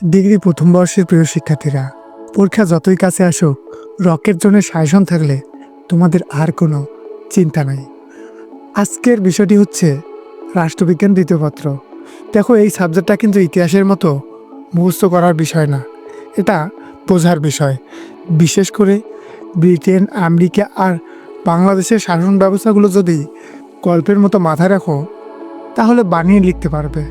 Degree প্রথম বর্ষের প্রিয় শিক্ষার্থীরা, পরীক্ষা যতই কাছে আসুক রকের জন্য সায়সন থাকলে তোমাদের আর কোনো চিন্তা নাই। আজকের বিষয়টি হচ্ছে রাষ্ট্রবিজ্ঞান দ্বিতীয় পত্র। দেখো, এই সাবজেক্টটা কিন্তু ইতিহাসের মতো মুখস্থ করার বিষয় না। এটা বোঝার বিষয়। বিশেষ করে ব্রিটেন, আমেরিকা আর বাংলাদেশের শাসন ব্যবস্থাগুলো যদি গল্পের মতো মাথায় রাখো, তাহলে বানিয়ে লিখতে পারবে।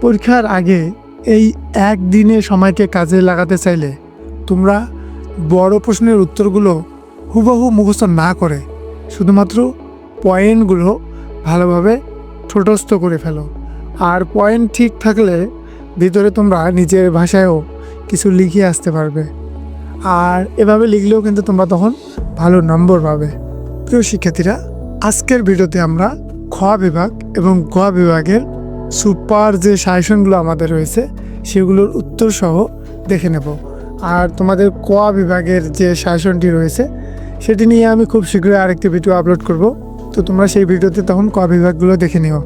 পরীক্ষার আগে এই একদিনে সময়কে কাজে লাগাতে চাইলে তোমরা বড় প্রশ্নের উত্তরগুলো হুবহু মুখস্থ না করে শুধুমাত্র পয়েন্টগুলো ভালোভাবে ছোটস্থ করে ফেলো। আর পয়েন্ট ঠিক থাকলে ভিতরে তোমরা নিজের ভাষায়ও কিছু লিখে আসতে পারবে। আর এভাবে লিখলেও কিন্তু তোমরা তখন ভালো নম্বর পাবে। প্রিয় শিক্ষার্থীরা, আজকের ভিডিওতে আমরা খ বিভাগ এবং গ বিভাগের সুপার যে সাজেশনগুলো আমাদের রয়েছে, সেগুলোর উত্তর সহ দেখে নেব। আর তোমাদের ক বিভাগের যে সাজেশনটি রয়েছে, সেটি নিয়ে আমি খুব শীঘ্রই আরেকটি ভিডিও আপলোড করব। তো তোমরা সেই ভিডিওতে তখন ক বিভাগগুলো দেখে নিও।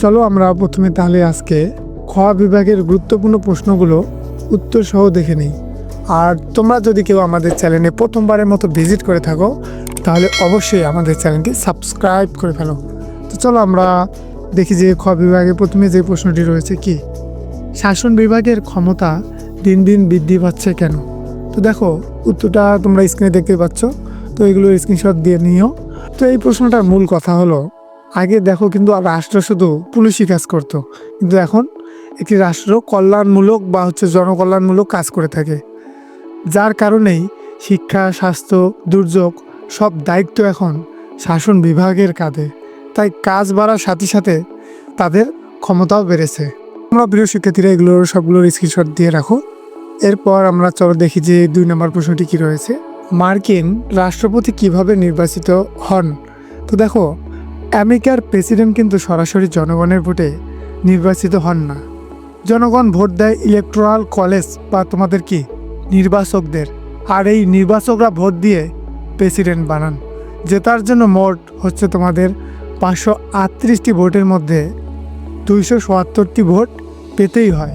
চলো আমরা প্রথমে তাহলে আজকে খ বিভাগের গুরুত্বপূর্ণ প্রশ্নগুলো উত্তর সহ দেখে নিই। আর তোমরা যদি কেউ আমাদের চ্যানেলে প্রথমবারের মতো ভিজিট করে থাকো, তাহলে অবশ্যই আমাদের চ্যানেলটি সাবস্ক্রাইব করে ফেলো। তো চলো আমরা দেখি যে খ বিভাগে প্রথমে যে প্রশ্নটি রয়েছে কি? শাসন বিভাগের ক্ষমতা দিন দিন বৃদ্ধি পাচ্ছে কেন? তো দেখো, উত্তরটা তোমরা স্ক্রিনে দেখতে পাচ্ছ, তো এগুলো স্ক্রিনশট দিয়ে নিও। তো এই প্রশ্নটার মূল কথা হলো, আগে দেখো কিন্তু রাষ্ট্র শুধু পুলিশি কাজ করত, কিন্তু এখন একটি রাষ্ট্র কল্যাণমূলক বা হচ্ছে জনকল্যাণমূলক কাজ করে থাকে। যার কারণেই শিক্ষা, স্বাস্থ্য, দুর্যোগ সব দায়িত্ব এখন শাসন বিভাগের কাঁধে। তাই কাজ বাড়ার সাথে সাথে তাদের ক্ষমতাও বেড়েছে। আমরা প্রিয় শিক্ষার্থীরা এগুলোর সবগুলোর স্ক্রিনশট দিয়ে রাখো। এরপর আমরা চলো দেখি যে দুই নম্বর প্রশ্নটি কি রয়েছে। মার্কিন রাষ্ট্রপতি কীভাবে নির্বাচিত হন? তো দেখো, আমেরিকার প্রেসিডেন্ট কিন্তু সরাসরি জনগণের ভোটে নির্বাচিত হন না। জনগণ ভোট দেয় ইলেকট্রাল কলেজ বা তোমাদের কি, নির্বাচকদের। আর এই নির্বাচকরা ভোট দিয়ে প্রেসিডেন্ট বানান, জেতার জন্য মোট হচ্ছে তোমাদের পাঁচশো আটত্রিশটি ভোটের মধ্যে দুইশো সোয়াত্তরটি ভোট পেতেই হয়।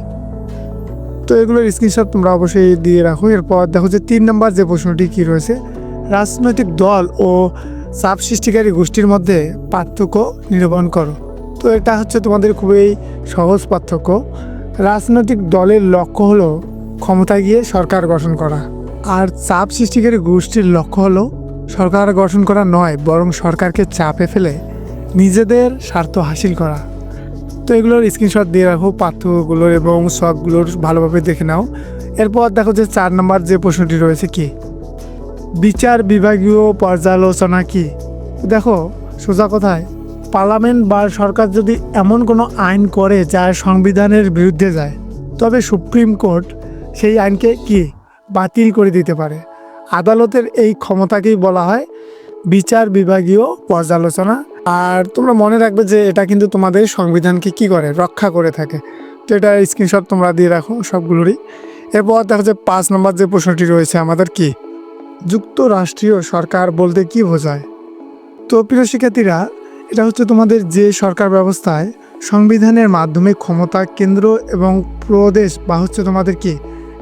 তো এগুলোর স্ক্রিনশট তোমরা অবশ্যই দিয়ে রাখো। এরপর দেখো যে তিন নম্বর যে প্রশ্নটি কী রয়েছে, রাজনৈতিক দল ও চাপ সৃষ্টিকারী গোষ্ঠীর মধ্যে পার্থক্য নিরূপণ করো। তো এটা হচ্ছে তোমাদের খুবই সহজ পার্থক্য। রাজনৈতিক দলের লক্ষ্য হলো ক্ষমতায় গিয়ে সরকার গঠন করা। আর চাপ সৃষ্টিকারী গোষ্ঠীর লক্ষ্য হলো সরকার গঠন করা নয়, বরং সরকারকে চাপে ফেলে নিজেদের স্বার্থ হাসিল করা। তো এগুলোর স্ক্রিনশট দিয়ে রাখো পাঠ্যগুলোর এবং সবগুলোর ভালোভাবে দেখে নাও। এরপর দেখো যে চার নম্বর যে প্রশ্নটি রয়েছে কি? বিচার বিভাগীয় পর্যালোচনা কি? দেখো, সোজা কথায়, পার্লামেন্ট বা সরকার যদি এমন কোনো আইন করে যা সংবিধানের বিরুদ্ধে যায়, তবে সুপ্রিম কোর্ট সেই আইনকে কি? বাতিল করে দিতে পারে। আদালতের এই ক্ষমতাকেই বলা হয় বিচার বিভাগীয় পর্যালোচনা। আর তোমরা মনে রাখবে যে এটা কিন্তু তোমাদের সংবিধানকে কি করে? রক্ষা করে থাকে। তো এটা স্ক্রিনশট তোমরা দিয়ে রাখো সবগুলোরই। এরপর দেখা যায় পাঁচ নম্বর যে প্রশ্নটি রয়েছে, আমাদের কি? যুক্তরাষ্ট্রীয় সরকার বলতে কি বোঝায়? তো প্রিয় শিক্ষার্থীরা, এটা হচ্ছে তোমাদের যে সরকার ব্যবস্থায় সংবিধানের মাধ্যমে ক্ষমতা কেন্দ্র এবং প্রদেশ বা হচ্ছে তোমাদের কি?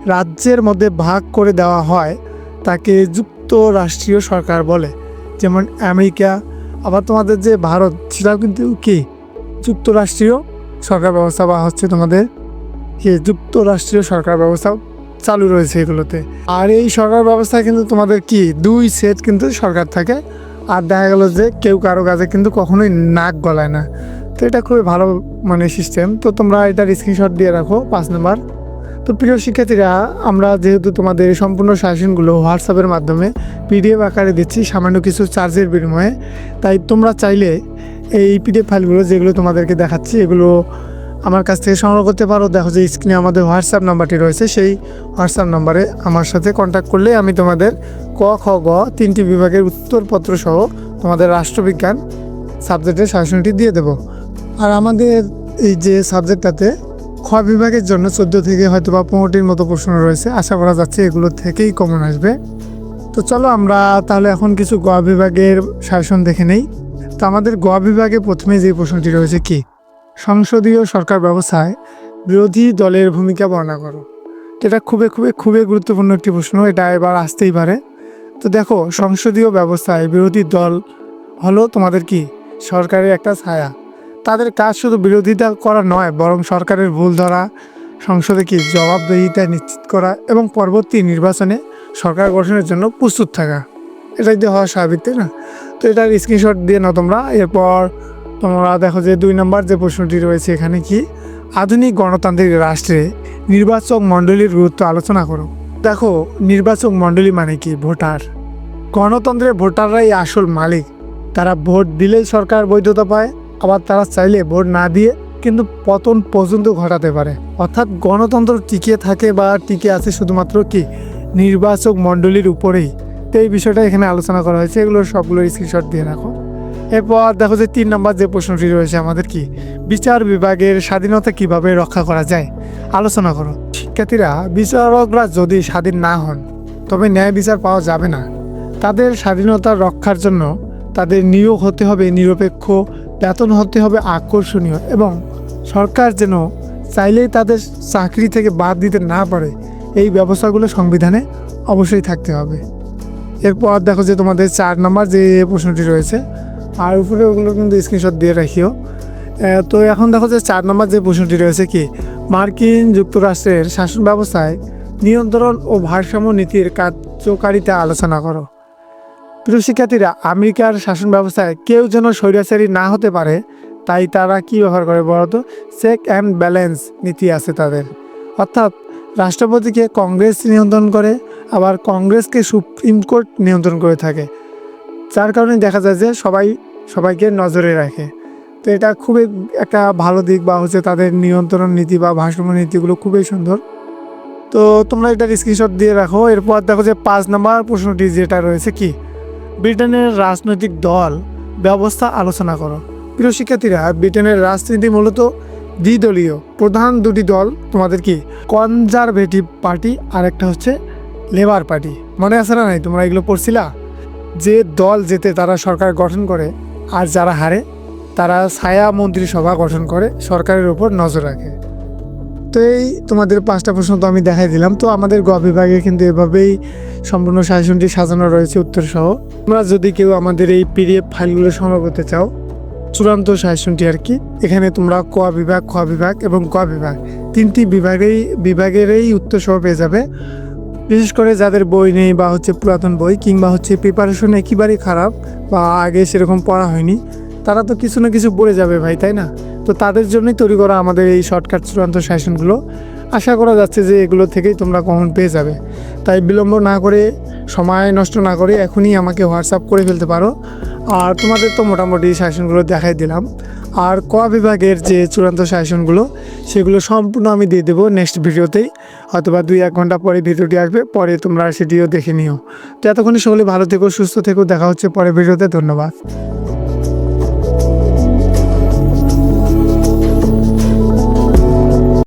রাজ্যের মধ্যে ভাগ করে দেওয়া হয়, তাকে যুক্তরাষ্ট্রীয় সরকার বলে। যেমন আমেরিকা আবার তোমাদের যে ভারত, সেটাও কিন্তু কি? যুক্তরাষ্ট্রীয় সরকার ব্যবস্থা বা হচ্ছে তোমাদের কি? যুক্তরাষ্ট্রীয় সরকার ব্যবস্থা চালু রয়েছে এগুলোতে। আর এই সরকার ব্যবস্থা কিন্তু তোমাদের কি? দুই সেট কিন্তু সরকার থাকে। আর দেখা গেলো যে কেউ কারও কাছে কিন্তু কখনোই নাক গলায় না। তো এটা খুবই ভালো মানে সিস্টেম তো তোমরা এটার স্ক্রিনশট দিয়ে রাখো, পাঁচ নাম্বার। তো প্রিয় শিক্ষার্থীরা, আমরা যেহেতু তোমাদের সম্পূর্ণ সাজেশনগুলো হোয়াটসঅ্যাপের মাধ্যমে পিডিএফ আকারে দিচ্ছি, সামান্য কিছু চার্জের বিনিময়ে, তাই তোমরা চাইলে এই পিডিএফ ফাইলগুলো যেগুলো তোমাদেরকে দেখাচ্ছি, এগুলো আমার কাছ থেকে সংগ্রহ করতে পারো। দেখো যে স্ক্রিনে আমাদের হোয়াটসঅ্যাপ নাম্বারটি রয়েছে, সেই হোয়াটসঅ্যাপ নাম্বারে আমার সাথে কন্ট্যাক্ট করলে আমি তোমাদের ক, খ, গ তিনটি বিভাগের উত্তরপত্র সহ তোমাদের রাষ্ট্রবিজ্ঞান সাবজেক্টের সাজেশনটি দিয়ে দেব। আর আমাদের এই যে সাবজেক্টটাতে খ বিভাগের জন্য চোদ্দ থেকে হয়তো বা পনেরোটির মতো প্রশ্ন রয়েছে। আশা করা যাচ্ছে এগুলো থেকেই কমন আসবে। তো চলো আমরা তাহলে এখন কিছু গ বিভাগের শাসন দেখে নেই। তো আমাদের গ বিভাগে প্রথমে যে প্রশ্নটি রয়েছে কি? সংসদীয় সরকার ব্যবস্থায় বিরোধী দলের ভূমিকা বর্ণনা করো। এটা খুবই খুবই খুবই গুরুত্বপূর্ণ একটি প্রশ্ন, এটা এবার আসতেই পারে। তো দেখো, সংসদীয় ব্যবস্থায় বিরোধী দল হলো তোমাদের কি? সরকারের একটা ছায়া। তাদের কাজ শুধু বিরোধিতা করা নয়, বরং সরকারের ভুল ধরা সংসদে কি জবাবদিহিতা নিশ্চিত করা এবং পরবর্তী নির্বাচনে সরকার গঠনের জন্য প্রস্তুত থাকা। এটাই দিয়ে হওয়া স্বাভাবিক, তাই না? তো এটার স্ক্রিনশট দিয়ে নাও তোমরা। এরপর তোমরা দেখো যে দুই নম্বর যে প্রশ্নটি রয়েছে, এখানে কি? আধুনিক গণতান্ত্রিক রাষ্ট্রে নির্বাচক মণ্ডলীর গুরুত্ব আলোচনা করো। দেখো, নির্বাচক মণ্ডলী মানে কি? ভোটার। গণতন্ত্রের ভোটাররাই আসল মালিক। তারা ভোট দিলেই সরকার বৈধতা পায় আবার তারা চাইলে ভোট না দিয়ে কিন্তু পতন পর্যন্ত ঘটাতে পারে। অর্থাৎ গণতন্ত্র টিকে থাকে বা টিকে আছে শুধুমাত্র কি? নির্বাচক মণ্ডলীর উপরেই। তো এই বিষয়টা এখানে আলোচনা করা হয়েছে। এগুলোর সবগুলোর স্ক্রিনশট দিয়ে রাখো। এরপর দেখো যে তিন নম্বর যে প্রশ্নটি রয়েছে আমাদের কি? বিচার বিভাগের স্বাধীনতা কীভাবে রক্ষা করা যায়? আলোচনা করো। শিক্ষার্থীরা, বিচারকরা যদি স্বাধীন না হন, তবে ন্যায় বিচার পাওয়া যাবে না। তাদের স্বাধীনতা রক্ষার জন্য তাদের নিয়োগ হতে হবে নিরপেক্ষ বেতন হতে হবে আকর্ষণীয় এবং সরকার যেন চাইলেই তাদের চাকরি থেকে বাদ দিতে না পারে, এই ব্যবস্থাগুলো সংবিধানে অবশ্যই থাকতে হবে। এরপর দেখো যে তোমাদের চার নম্বর যে প্রশ্নটি রয়েছে, আর উপরে ওগুলো কিন্তু স্ক্রিনশট দিয়ে রাখিও। তো এখন দেখো যে চার নম্বর যে প্রশ্নটি রয়েছে কি, মার্কিন যুক্তরাষ্ট্রের শাসন ব্যবস্থায় নিয়ন্ত্রণ ও ভারসাম্য নীতির কার্যকারিতা আলোচনা করো। প্রিয় শিক্ষার্থীরা, আমেরিকার শাসন ব্যবস্থায় কেউ যেন স্বৈরাচারী না হতে পারে, তাই তারা কি ব্যবহার করে বলতো? চেক অ্যান্ড ব্যালেন্স নীতি আছে তাদের। অর্থাৎ রাষ্ট্রপতিকে কংগ্রেস নিয়ন্ত্রণ করে, আবার কংগ্রেসকে সুপ্রিম কোর্ট নিয়ন্ত্রণ করে থাকে। যার কারণে দেখা যায় যে সবাই, সবাইকে নজরে রাখে। তো এটা খুবই একটা ভালো দিক বা হচ্ছে তাদের নিয়ন্ত্রণ নীতি বা ভারসাম্য নীতিগুলো খুবই সুন্দর। তো তোমরা এটা স্ক্রিনশট দিয়ে রাখো। এরপর দেখো যে পাঁচ নম্বর প্রশ্নটি যেটা রয়েছে কি? ব্রিটেনের রাজনৈতিক দল ব্যবস্থা আলোচনা করো। প্রিয় শিক্ষার্থীরা, ব্রিটেনের রাজনীতি মূলত দ্বিদলীয়। প্রধান দুটি দল তোমাদের কি? কনজারভেটিভ পার্টি আর একটা হচ্ছে লেবার পার্টি। মনে আছে না নাই? তোমরা এগুলো পড়ছিলা? যে দল যেতে তারা সরকার গঠন করে আর যারা হারে, তারা ছায়া মন্ত্রিসভা গঠন করে সরকারের উপর নজর রাখে। তো এই তোমাদের পাঁচটা প্রশ্ন তো আমি দেখাই দিলাম। তো আমাদের গ বিভাগে কিন্তু এভাবেই সম্পূর্ণ শাসনটি সাজানো রয়েছে উত্তর সহ তোমরা যদি কেউ আমাদের এই পিডিএফ ফাইলগুলো সংগ্রহ করতে চাও, চূড়ান্ত শাসনটি আর কি, এখানে তোমরা ক বিভাগ, খ বিভাগ এবং ক বিভাগ, তিনটি বিভাগেই, বিভাগেরই উত্তর সহ পেয়ে যাবে। বিশেষ করে যাদের বই নেই বা হচ্ছে পুরাতন বই কিংবা হচ্ছে প্রিপারেশন একেবারেই খারাপ বা আগে সেরকম পড়া হয়নি, তারা তো কিছু না কিছু পড়ে যাবে ভাই, তাই না? তো তাদের জন্যই তৈরি করা আমাদের এই শর্টকাট চূড়ান্ত শাসনগুলো আশা করা যাচ্ছে যে এগুলো থেকেই তোমরা কমন পেয়ে যাবে। তাই বিলম্ব না করে, সময় নষ্ট না করে এখনই আমাকে হোয়াটসঅ্যাপ করে ফেলতে পারো। আর তোমাদের তো মোটামুটি শাসনগুলো দেখাই দিলাম। আর ক বিভাগের যে চূড়ান্ত শাসনগুলো সেগুলো সম্পূর্ণ আমি দিয়ে দেবো নেক্সট ভিডিওতেই হয়তোবা দুই এক ঘণ্টা পরে ভিডিওটি আসবে, পরে তোমরা সেটিও দেখে নিও। তো এতক্ষণে সকলে ভালো থেকো, সুস্থ থেকো, দেখা হচ্ছে পরে ভিডিওতে ধন্যবাদ।